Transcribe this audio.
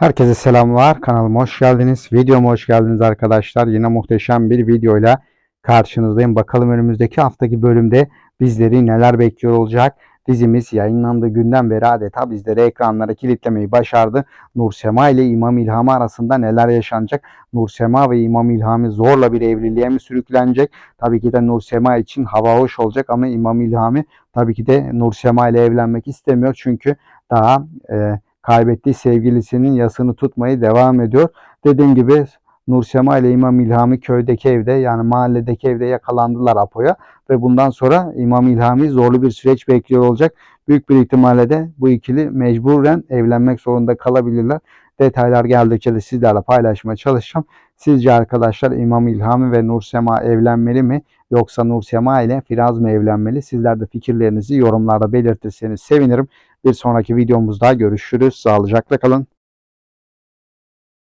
Herkese selamlar. Kanalıma hoş geldiniz. Videoma hoş geldiniz arkadaşlar. Yine muhteşem bir videoyla karşınızdayım. Bakalım önümüzdeki haftaki bölümde bizleri neler bekliyor olacak. Dizimiz yayınlandığı günden beri adeta bizleri ekranlara kilitlemeyi başardı. Nursema ile İmam İlhami arasında neler yaşanacak? Nursema ve İmam İlhami zorla bir evliliğe mi sürüklenecek? Tabii ki de Nursema için hava hoş olacak ama İmam İlhami tabii ki de Nursema ile evlenmek istemiyor. Çünkü daha e, kaybettiği sevgilisinin yasını tutmayı devam ediyor. Dediğim gibi Nursema ile İmam İlhami köydeki evde yani mahalledeki evde yakalandılar Apo'ya ve bundan sonra İmam İlhami zorlu bir süreç bekliyor olacak. Büyük bir ihtimalle de bu ikili mecburen evlenmek zorunda kalabilirler. Detaylar geldikçe de sizlerle paylaşmaya çalışacağım. Sizce arkadaşlar İmam İlhami ve Nursema evlenmeli mi? Yoksa Nursema ile Firaz mı evlenmeli? Sizler de fikirlerinizi yorumlarda belirtirseniz sevinirim. Bir sonraki videomuzda görüşürüz. Sağlıcakla kalın.